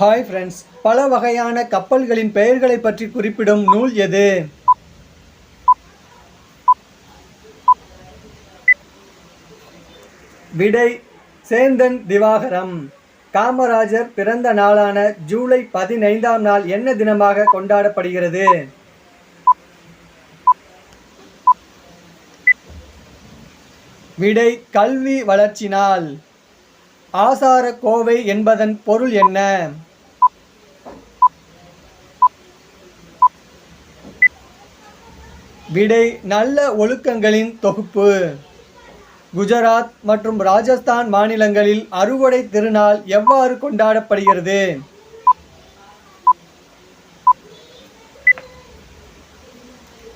Hi friends பல வகையான கப்பல்களின் பெயர்களை பற்றி குறிப்பிடும் நூல் எது? விடை சேந்தன் திவாகரம். காமராஜர் பிறந்த நாளான ஜூலை பதினைந்தாம் நாள் என்ன தினமாக கொண்டாடப்படுகிறது? விடை கல்வி வளர்ச்சி நாள். ஆசார கோவை என்பதன் பொருள் என்ன? விடை நல்ல ஒழுக்கங்களின் தொகுப்பு. குஜராத் மற்றும் ராஜஸ்தான் மாநிலங்களில் அறுவடை திருநாள் எவ்வாறு கொண்டாடப்படுகிறது?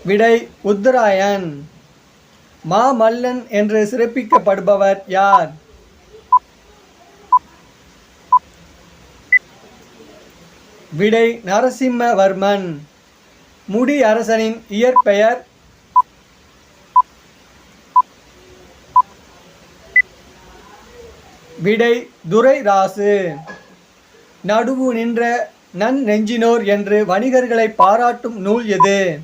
விடை உத்தராயன். மாமல்லன் என்று சிறப்பிக்கப்படுபவர் யார்? விடை நரசிம்மவர்மன். முடி அரசனின் இயற்பெயர் விடை துரைராசு. நடுவு நின்ற நன் நெஞ்சினோர் என்று வணிகர்களை பாராட்டும் நூல் எது?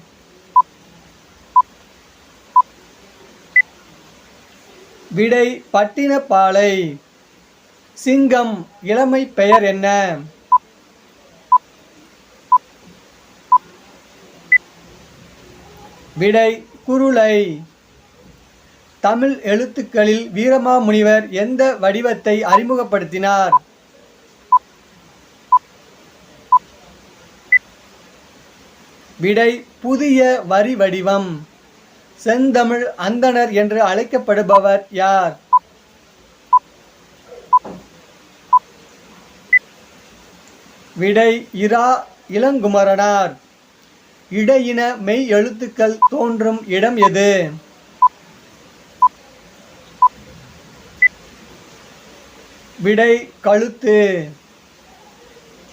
விடை பட்டினப்பாலை. சிங்கம் இளமை பெயர் என்ன? விடை குருளை. தமிழ் எழுத்துக்களில் வீரமாமுனிவர் எந்த வடிவத்தை அறிமுகப்படுத்தினார்? விடை புதிய வரி வடிவம். செந்தமிழ் அந்தணர் என்று அழைக்கப்படுபவர் யார்? விடை இரா இளங்குமரனார். இடையின மெய் எழுத்துக்கள் தோன்றும் இடம் எது? விடை கழுத்து.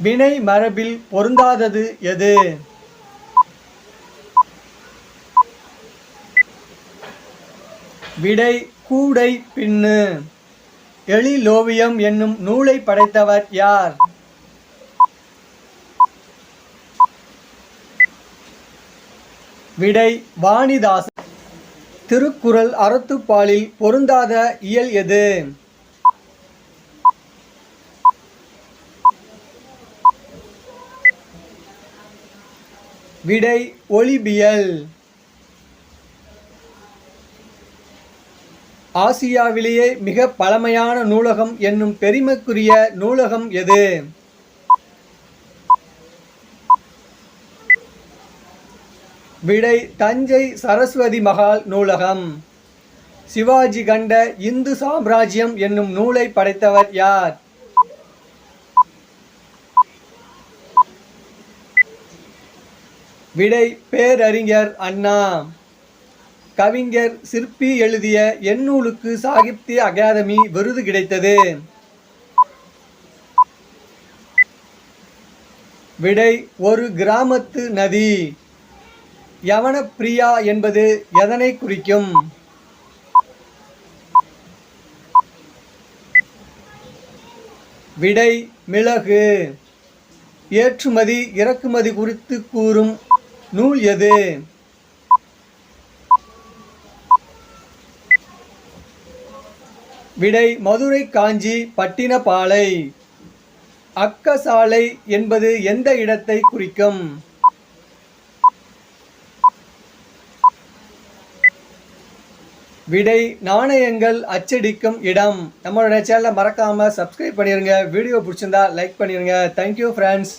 வினை மரபில் பொருந்தாதது எது? விடை கூடை பின்னு. எழிலோவியம் என்னும் நூலை படைத்தவர் யார்? விடை வாணிதாசன். திருக்குறள் அறத்துப்பாலில் பொருந்தாத இயல் எது? விடை ஒளிபியல் ஆசியாவிலேயே மிக பழமையான நூலகம் என்னும் பெருமைக்குரிய நூலகம் எது? விடை தஞ்சை சரஸ்வதி மகால் நூலகம். சிவாஜி கண்ட இந்து சாம்ராஜ்யம் என்னும் நூலை படைத்தவர் யார்? விடை பேரறிஞர் அண்ணா. கவிஞர் சிற்பி எழுதிய எந்நூலுக்கு சாகித்ய அகாதமி விருது கிடைத்தது. விடை ஒரு கிராமத்து நதி. யவனப்பிரியா என்பது எதனை குறிக்கும்? விடை மிளகு. ஏற்றுமதி இறக்குமதி குறித்து கூறும் நூல் எது? விடை மதுரை காஞ்சி பட்டினப்பாலை. அக்கசாலை என்பது எந்த இடத்தை குறிக்கும்? விடை நாணயங்கள் அச்சடிக்கும் இடம். நம்மளோட சேனலை மறக்காமல் சப்ஸ்கிரைப் பண்ணிடுங்க வீடியோ பிடிச்சிருந்தா லைக் பண்ணிடுங்க தேங்க்யூ ஃப்ரெண்ட்ஸ்